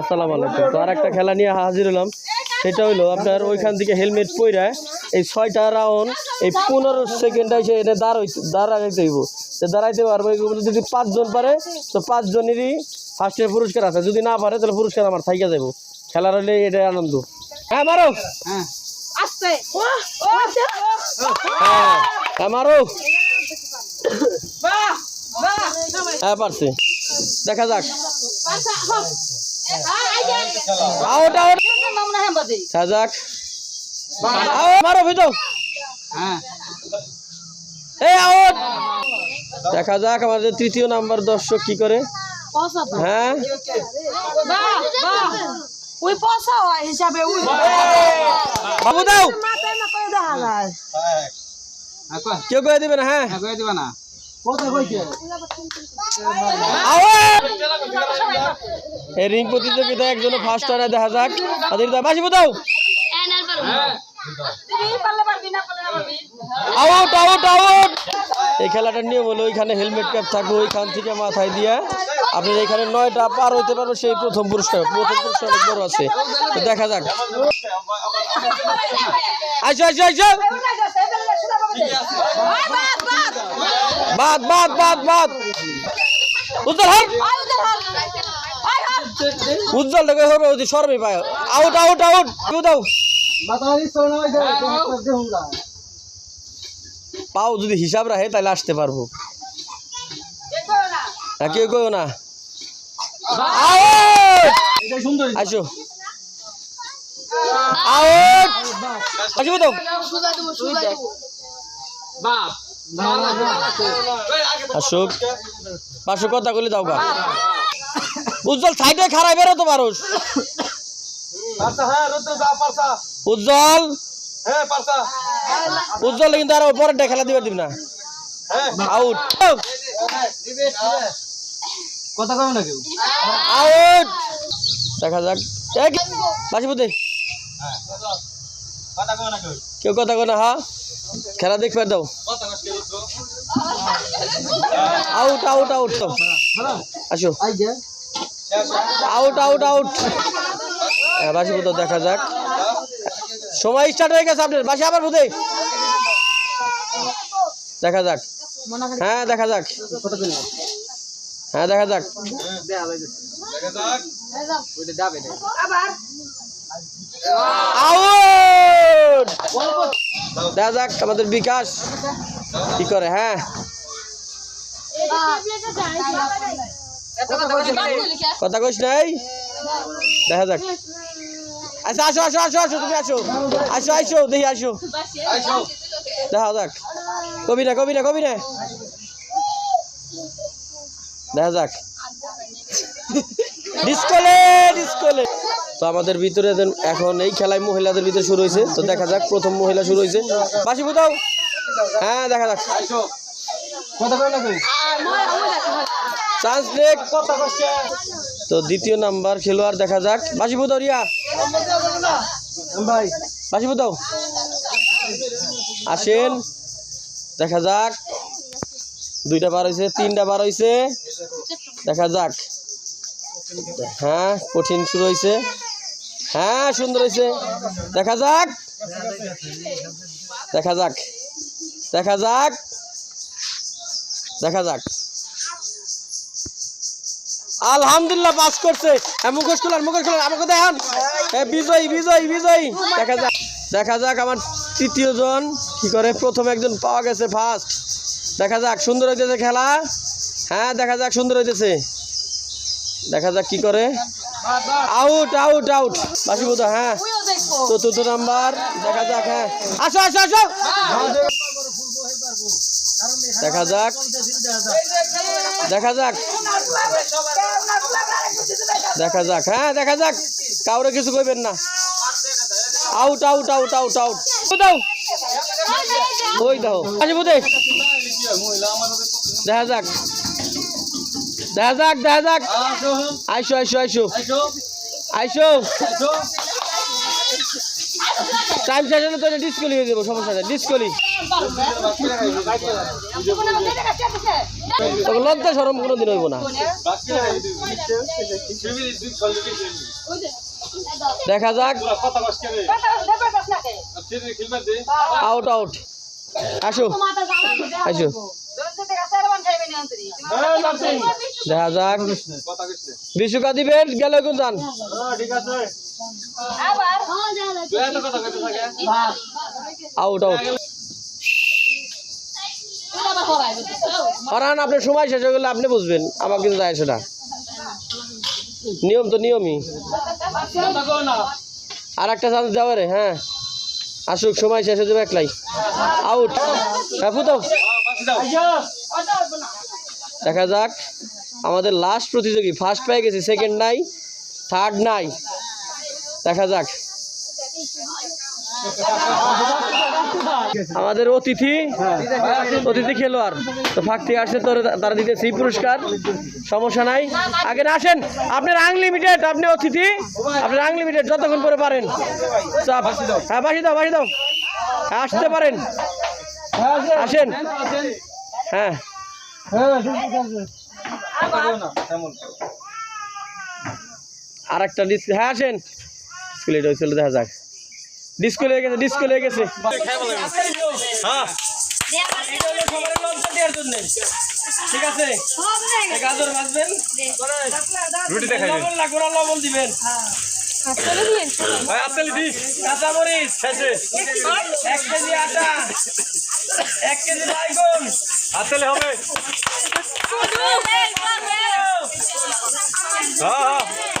আসসালামু আলাইকুম। তো আর একটা খেলা নিয়ে হাজির হলাম। সেটা হলো আপনার ওইখান থেকে হেলমেট পইরা এই ছয়টা রাউন্ড এই পনেরো সেকেন্ড এসে এটা দাঁড়াইতে দাঁড়াইতে হইব। তো দাঁড়াইতে পারব এগুলো যদি পাঁচজন পারে তো পাঁচজনেরই ফার্স্টের পুরস্কার আছে। যদি না পারে তাহলে পুরস্কার আমার থাইকা যাব খেলার হলে এটা আনন্দ। হ্যাঁ মারো হ্যাঁ। হ্যাঁ মারো বাহ বাহ হ্যাঁ পারছি। দেখা যাক। আউট আউট মামনা হ্যাঁ দেখা যাক মারো ভিতো এই আউট দেখা যাক আমাদের তৃতীয় নাম্বার দর্শক কি করে। হ্যাঁ। বাহ বাহ। ওই পয়সা হয় হিসাবে বাবু দাও। কেউ করে দিবে না হ্যাঁ। দিবা না। এই রিং প্রতিযোগিতা একজন ফার্স্ট হয় দেখা যাক। তাদের বাসি দাও পারলে পারবি না পারলে না পারবি আউট আউট আউট এই খেলাটার নিয়ম হলো ওইখানে হেলমেট ক্যাপ থাকবে ওইখান থেকে মাথায় দিয়ে আপনি এখানে নয়টা পার হইতে পারব সেই প্রথম পুরস্কার। প্রথম পুরস্কার অনেক বড় আছে। দেখা যাক। আইসো আইসো আইসো! বাদ বাদ বাদ বাদ। উজ্জ্বল হর উজ্জ্বল দেখে হবে ওই সরবে পায় আউট আউট আউট কেউ দাও। পাও যদি হিসাব রাখে, তাহলে আসতে পারব। কেউ কেউ না? আসো। আউট আসবে তো বাপ আসুক পাঁচশো কথা বলে দাও গা উজ্জ্বল সাইডে খারাপ বেরো তো পারোস উজ্জ্বল উজ্জ্বল কিন্তু আর পরেরটা খেলা দিবার দিব না আউট কথা কবে না কেউ আউট দেখা যাক কেউ কথা কো না হা খেলা দেখবে দাও। আউট আউট আউট তো আসো। আউট আউট আউট বাসি বুঝো দেখা যাক। সময় স্টার্ট হয়ে গেছে আপনার বাসি আবার বুঝে দেখা যাক। হ্যাঁ দেখা যাক। হ্যাঁ দেখা যাক। আউট দেখা যাক আমাদের বিকাশ। কি করে হ্যাঁ? কথা কইস নাই? দেখা যাক। আচ্ছা আসো আসো আসো আসো তুমি আসো। আসো আসো দেখি আসো। দেখা যাক। কবি না কবি না কবি না। দেখা যাক। ডিসকলে ডিসকলে। তো আমাদের ভিতরে এখন এই খেলায় মহিলাদের ভিতরে শুরু হয়েছে। তো দেখা যাক, প্রথম মহিলা শুরু হয়েছে। বাসি বুঝাও হ্যাঁ দেখা যাক। চান্স নেক। তো দ্বিতীয় নাম্বার খেলোয়াড়, দেখা যাক। বাসি বুঝাও রিয়া? ভাই বাসি বুঝাও আসেন। দেখা যাক। দুইটা বার হয়েছে, তিনটা বার হয়েছে। দেখা যাক। হ্যাঁ কঠিন শুরু হয়েছে। হ্যাঁ সুন্দর হয়েছে। দেখা যাক। দেখা যাক। দেখা যাক। দেখা যাক। আলহামদুলিল্লাহ পাস করছে। হ্যাঁ মুখোশ খোলার মুখোশ খোলার আমাকে দেখান। হ্যাঁ বিজয়ী বিজয়ী বিজয়ী। দেখা যাক। দেখা যাক আমার তৃতীয় জন কি করে প্রথম একজন পাওয়া গেছে ফার্স্ট দেখা যাক, সুন্দর হইতেছে খেলা। হ্যাঁ দেখা যাক, সুন্দর হইতেছে। দেখা যাক কি করে। আউট আউট আউট বাসি বুধা হ্যাঁ চতুর্থ নাম্বার দেখা যাক হ্যাঁ। আসো আসো আসো। দেখা যাক। দেখা যাক। দেখা যাক হ্যাঁ দেখা যাক। কাউরে কিছু কইবেন না। Out out out out out দাও? ওই দাও? আসি বুঝে দেখা যাক। দেখা যাক দেখা যাক আইসো আইসো আইসো। আইসো। টাইম শেষ হলে তো ডিসকলি হয়ে যাব সমস্যা নেই ডিসকলি তবে লজ্জা সরম কোনোদিন হইব না। দেখা যাক। আউট আউট আসো। আসো দেখা যাক। বিশুকা দিবেন, গেল কোন যান? আউট আউট কারণ আপনার সময় শেষ হয়ে গেলে আপনি বুঝবেন, আমার কিন্তু যায় সেটা নিয়ম তো নিয়মই। আর একটা চান্স দেওয়া রে হ্যাঁ। আসুক, সময় শেষ হয়ে যাবে একলাই। আউট হ্যাঁ দেখা যাক, আমাদের লাস্ট প্রতিযোগী ফার্স্ট পেয়ে গেছি সেকেন্ড নাই থার্ড নাই। দেখা যাক। আমাদের অতিথি অতিথি খেলোয়াড়। তো ফাঁক থেকে আসছে তো তারা দিতেছি পুরস্কার। সমস্যা নাই। আগে আসেন, আপনার আনলিমিটেড আপনি অতিথি, আপনার আনলিমিটেড যতক্ষণ পরে পারেন। হ্যাঁ বাসি দাও বাসি দাও। আসতে পারেন। আসেন। হ্যাঁ। আর একটা ডিসপ্লে হ্যাঁ আসেন। ডিসপ্লে হয়েছিল দেখা যাক। ডিসপ্লে হয়ে গেছে ডিসপ্লে হয়ে গেছে। হ্যাঁ। ঠিক আছে গাজর ভাজবেন রুটি দেখাবেন লবণ দিবেন। আপেল দিস কাঁচা মরিচ শেষে এক কেজি আটা এক কেজি বাইগুন। আপেল হবে। হ্যাঁ হ্যাঁ।